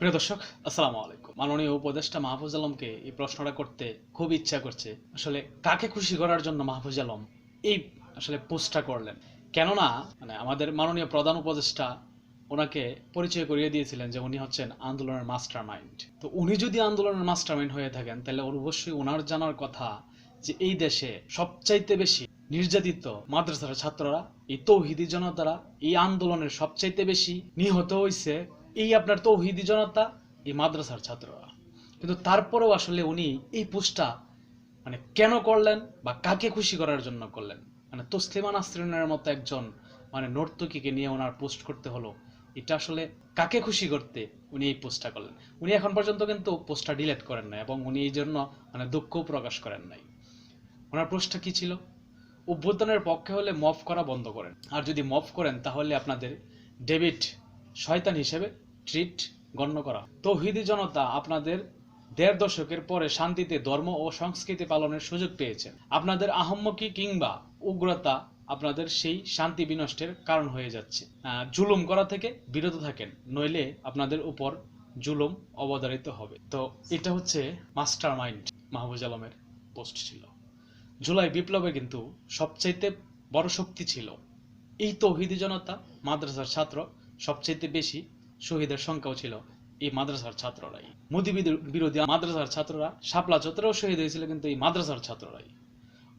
প্রিয় দর্শক, আসসালামু আলাইকুম। মাননীয় উপদেষ্টা মাহফুজ আলমকে এই প্রশ্নটা করতে খুব ইচ্ছা করছে। আসলে কাকে খুশি করার জন্য মাহফুজ আলম এই আসলে পোস্টটা করলেন? কেননা মানে আমাদের মাননীয় প্রধান উপদেষ্টা ওনাকে পরিচয় করিয়ে দিয়েছিলেন যে উনি হচ্ছেন আন্দোলনের মাস্টার মাইন্ড তো উনি যদি আন্দোলনের মাস্টার মাইন্ড হয়ে থাকেন, তাহলে অবশ্যই ওনার জানার কথা যে এই দেশে সবচাইতে বেশি নির্যাতিত মাদ্রাসার ছাত্ররা, এই তৌহিদি জনতারা এই আন্দোলনের সবচাইতে বেশি নিহত হয়েছে এই আপনার তৌহিদি জনতা, এই মাদ্রাসার ছাত্ররা। কিন্তু তারপরেও আসলে উনি এই পোস্টটা মানে কেন করলেন বা কাকে খুশি করার জন্য করলেন? মানে তসলিমা নাসরিনের মতো একজন মানে নর্তকীকে নিয়ে ওনার পোস্ট করতে হলো, এটা আসলে কাকে খুশি করতে উনি এই পোস্টটা করলেন? উনি এখন পর্যন্ত কিন্তু পোস্টটা ডিলিট করেন নাই এবং উনি এই জন্য মানে দুঃখও প্রকাশ করেন নাই। ওনার পোস্টটা কি ছিল? অভ্যুত্থানের পক্ষে হলে মফ করা বন্ধ করেন। আর যদি মফ করেন তাহলে আপনাদের ডেবিট শয়তান হিসেবে ট্রিট গণ্য করা। তৌহিদি জনতা আপনাদের দেড় দশকের পরে শান্তিতে ধর্ম ও সংস্কৃতি পালনের সুযোগ পেয়েছেন আপনাদের আহম্মকি কিংবা উগ্রতা আপনাদের সেই শান্তি বিনষ্টের কারণ হয়ে যাচ্ছে। জুলুম করা থেকে বিরত থাকেন, নইলে আপনাদের উপর জুলুম অবধারিত হবে। তো এটা হচ্ছে মাস্টার মাইন্ড মাহবুজ আলমের পোস্ট ছিল। জুলাই বিপ্লবে কিন্তু সবচাইতে বড় শক্তি ছিল। এই তৌহিদি জনতা মাদ্রাসার ছাত্র সবচাইতে বেশি শহীদের সংখ্যাও ছিল এই মাদ্রাসার ছাত্ররাই। মোদী বিরোধী মাদ্রাসার ছাত্ররা, শাপলা চত্বরেও শহীদ হয়েছিল কিন্তু এই মাদ্রাসার ছাত্ররাই।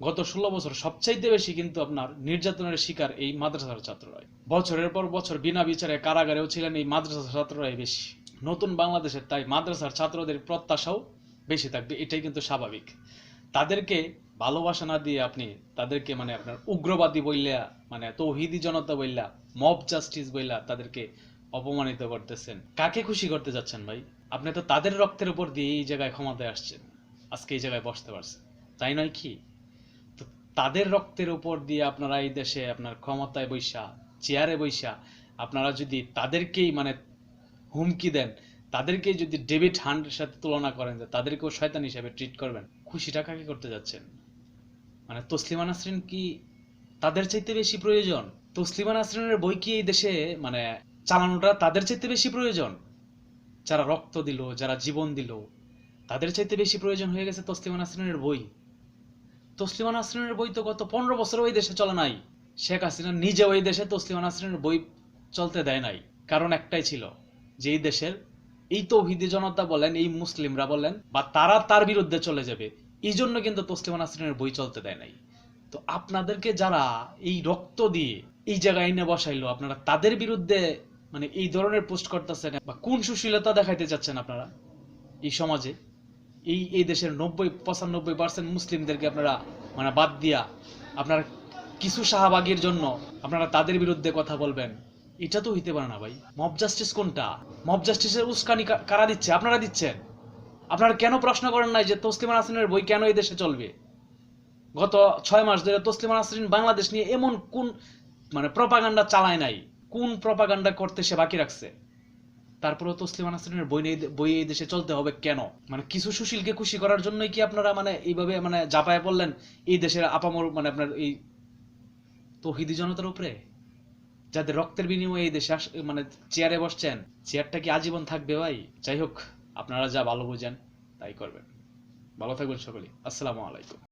গত ষোলো বছর সবচাইতে বেশি কিন্তু আপনার নির্যাতনের শিকার এই মাদ্রাসার ছাত্ররাই। বছরের পর বছর বিনা বিচারে কারাগারেও ছিলেন এই মাদ্রাসার ছাত্ররাই বেশি। নতুন বাংলাদেশের তাই মাদ্রাসার ছাত্রদের প্রত্যাশাও বেশি থাকবে, এটাই কিন্তু স্বাভাবিক। তাদেরকে ভালোবাসা না দিয়ে আপনি তাদেরকে মানে আপনার উগ্রবাদী বইলা মানে তৌহিদি জনতা বইলা মব জাস্টিস বইলা তাদেরকে অপমানিত করতেছেন। কাকে খুশি করতে যাচ্ছেন ভাই? আপনি তো তাদের রক্তের উপর দিয়ে এই জায়গায় ক্ষমতায় আসছেন। আজকে এই জায়গায় বসতে পারছেন। তাই নয় কি? তো তাদের রক্তের উপর দিয়ে আপনারা এই দেশে আপনার ক্ষমতায় বৈশা, চেয়ারে বৈশা, আপনারা যদি তাদেরকেই মানে হুমকি দেন তাদেরকে যদি ডেভিড হান্টের সাথে তুলনা করেন তাদেরকেও শয়তান হিসেবে ট্রিট করবেন, খুশিটা কাকে করতে যাচ্ছেন? মানে তসলিমা নাসরিন কি তাদের চাইতে বেশি প্রয়োজন? তসলিমা নাসরিনের বই কি এই দেশে মানে চালানোটা তাদের চাইতে বেশি প্রয়োজন। যারা রক্ত দিল, যারা জীবন দিল, তাদের চাইতে বেশি প্রয়োজন হয়ে গেছে তসলিমা নাসরিনের বই। তসলিমা নাসরিনের বই তো গত পনেরো বছর ওই দেশে চলে নাই। শেখ হাসিনা নিজে ওই দেশে তসলিমা নাসরিনের বই চলতে দেয় নাই। কারণ একটাই ছিল যে এই দেশের এই তৌহিদি জনতা বলেন, এই মুসলিমরা বলেন, বা তারা তার বিরুদ্ধে চলে যাবে, এই জন্য কিন্তু তসলিমা নাসরিনের বই চলতে দেয় নাই। তো আপনাদেরকে যারা এই রক্ত দিয়ে এই জায়গায় এনে বসাইলো, আপনারা তাদের বিরুদ্ধে মানে এই ধরনের পোস্ট করতেছেন বা কোন সুশীলতা দেখাইতে চাচ্ছেন আপনারা এই সমাজে? এই এই দেশের নব্বই, পঁচানব্বই পার্সেন্ট মুসলিমদেরকে আপনারা মানে বাদ দিয়া আপনারা কিছু শাহবাগের জন্য আপনারা তাদের বিরুদ্ধে কথা বলবেন, এটা তো হইতে পারে না ভাই। মব জাস্টিস কোনটা? মব জাস্টিসের উস্কানি কারা দিচ্ছে? আপনারা দিচ্ছেন। আপনারা কেন প্রশ্ন করেন নাই যে তসলিমা নাসরিনের বই কেন এই দেশে চলবে? গত ছয় মাস ধরে তসলিমা নাসরিন বাংলাদেশ নিয়ে এমন কোন মানে প্রপাগান্ডা চালায় নাই। কোন প্রপাগান্ডা করতে সে বাকি রাখছে? তারপরেও তসলিমা নাসরিনের বই নেই- বই এই দেশে চলতে হবে কেন? মানে কিছু সুশীলকে খুশি করার জন্যই কি আপনারা মানে এইভাবে মানে জাপায় পড়লেন? এই দেশের আপামর মানে আপনার এই তৌহিদি জনতার উপরে? যাদের রক্তের বিনিময়ে এই দেশে মানে চেয়ারে বসছেন, চেয়ারটা কি আজীবন থাকবে ভাই? যাই হোক, আপনারা যা ভালো বুঝেন, তাই করবেন। ভালো থাকবেন সকলেই। আসসালামু আলাইকুম।